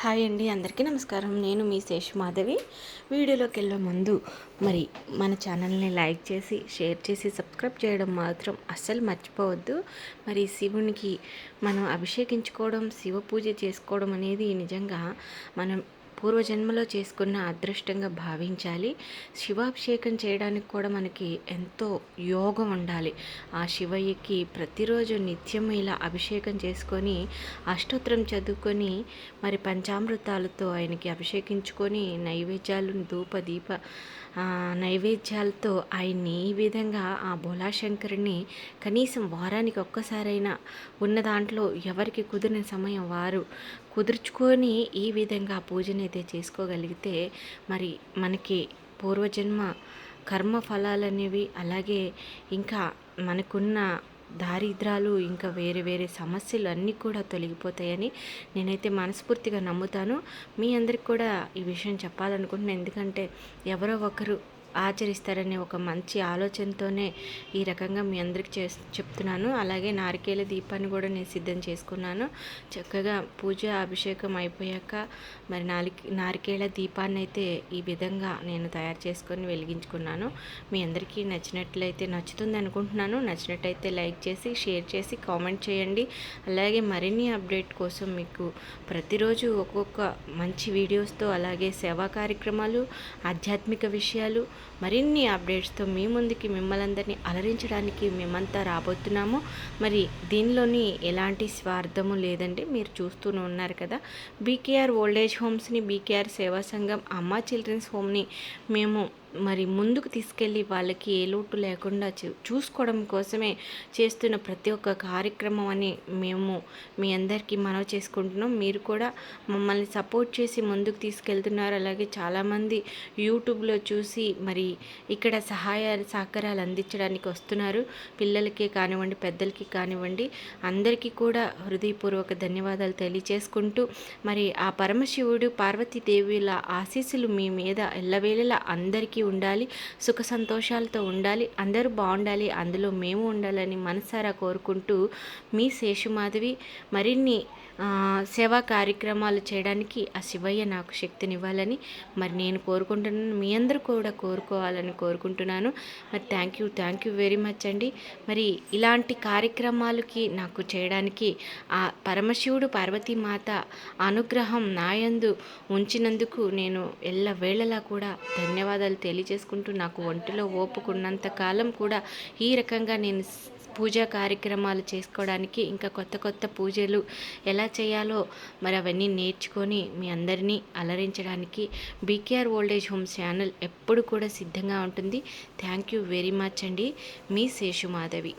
Hi అండి అందరికీ నమస్కారం. నేను మీ శేష్ మాధవి. వీడియోలోకి వెళ్ళే ముందు మరి మన ఛానల్ని లైక్ చేసి షేర్ చేసి సబ్స్క్రైబ్ చేయడం మాత్రం అస్సలు మర్చిపోవద్దు. మరి శివునికి మనం అభిషేకించుకోవడం శివ పూజ చేసుకోవడం అనేది నిజంగా మనం పూర్వజన్మలో చేసుకున్న అదృష్టంగా భావించాలి. శివాభిషేకం చేయడానికి కూడా మనకి ఎంతో యోగం ఉండాలి. ఆ శివయ్యకి ప్రతిరోజు నిత్యం ఇలా అభిషేకం చేసుకొని అష్టోత్తరం చదువుకొని మరి పంచామృతాలతో ఆయనకి అభిషేకించుకొని నైవేద్యాలు ధూప దీప నైవేద్యాలతో ఆయన్ని ఈ విధంగా ఆ బోలాశంకరుని కనీసం వారానికి ఒక్కసారైనా ఉన్న దాంట్లో ఎవరికి కుదిరిన సమయం వారు కుదుర్చుకొని ఈ విధంగా పూజనైతే చేసుకోగలిగితే మరి మనకి పూర్వజన్మ కర్మ ఫలాలనేవి అలాగే ఇంకా మనకున్న దారిద్రాలు ఇంకా వేరే వేరే సమస్యలు అన్నీ కూడా తొలగిపోతాయని నేనైతే మనస్ఫూర్తిగా నమ్ముతాను. మీ అందరికి కూడా ఈ విషయం చెప్పాలనుకుంటున్నాను ఎందుకంటే ఎవరో ఒకరు ఆచరిస్తారనే ఒక మంచి ఆలోచనతోనే ఈ రకంగా మీ అందరికి చే చెప్తున్నాను. అలాగే నారికేల దీపాన్ని కూడా నేను సిద్ధం చేసుకున్నాను. చక్కగా పూజ అభిషేకం అయిపోయాక మరి నాలికి నారికేల దీపాన్ని అయితే ఈ విధంగా నేను తయారు చేసుకొని వెలిగించుకున్నాను. మీ అందరికీ నచ్చినట్లయితే నచ్చుతుంది అనుకుంటున్నాను. నచ్చినట్టయితే లైక్ చేసి షేర్ చేసి కామెంట్ చేయండి. అలాగే మరిన్ని అప్డేట్ కోసం మీకు ప్రతిరోజు ఒక్కొక్క మంచి వీడియోస్తో అలాగే సేవా కార్యక్రమాలు ఆధ్యాత్మిక విషయాలు మరిన్ని అప్డేట్స్తో మీ ముందుకి మిమ్మల్ని అందరినీ అలరించడానికి మేమంతా రాబోతున్నాము. మరి దీనిలోని ఎలాంటి స్వార్థము లేదండి మీరు చూస్తూనే ఉన్నారు కదా. బీకేఆర్ ఓల్డేజ్ హోమ్స్ని బీకేఆర్ సేవా సంఘం అమ్మ చిల్డ్రన్స్ హోమ్ని మేము మరి ముందుకు తీసుకెళ్ళి వాళ్ళకి ఏ లోటు లేకుండా చూసుకోవడం కోసమే చేస్తున్న ప్రతి ఒక్క కార్యక్రమం అని మేము మీ అందరికీ మనవి చేసుకుంటున్నాం. మీరు కూడా మమ్మల్ని సపోర్ట్ చేసి ముందుకు తీసుకెళ్తున్నారు. అలాగే చాలామంది యూట్యూబ్లో చూసి మరి ఇక్కడ సహాయ సహకారాలు అందించడానికి వస్తున్నారు. పిల్లలకి కానివ్వండి పెద్దలకి కానివ్వండి అందరికీ కూడా హృదయపూర్వక ధన్యవాదాలు తెలియచేసుకుంటూ మరి ఆ పరమశివుడు పార్వతీదేవిల ఆశీస్సులు మీ మీద ఎల్లవేళలా అందరికీ అందరికీ ఉండాలి సుఖ సంతోషాలతో ఉండాలి అందరూ బాగుండాలి అందులో మేము ఉండాలని మనసారా కోరుకుంటూ మీ శేషుమాధవి మరిన్ని సేవా కార్యక్రమాలు చేయడానికి ఆ శివయ్య నాకు శక్తినివ్వాలని మరి నేను కోరుకుంటున్నాను. మీ అందరూ కూడా కోరుకోవాలని కోరుకుంటున్నాను. మరి thank you thank you very much అండి. మరి ఇలాంటి కార్యక్రమాలకి నాకు చేయడానికి ఆ పరమశివుడు పార్వతీమాత అనుగ్రహం నాయందు ఉంచినందుకు నేను ఎల్ల వేళలా కూడా ధన్యవాదాలు తెలియజేసుకుంటూ నాకు ఒంటిలో ఓపుకున్నంత కాలం కూడా ఈ రకంగా నేను పూజా కార్యక్రమాలు చేసుకోవడానికి ఇంకా కొత్త కొత్త పూజలు ఎలా చేయాలో మరి అవన్నీ నేర్చుకొని మీ అందరినీ అలరించడానికి BKR old age home channel ఎప్పుడు కూడా సిద్ధంగా ఉంటుంది. థ్యాంక్ యూ వెరీ మచ్ అండి. మీ శేషుమాధవి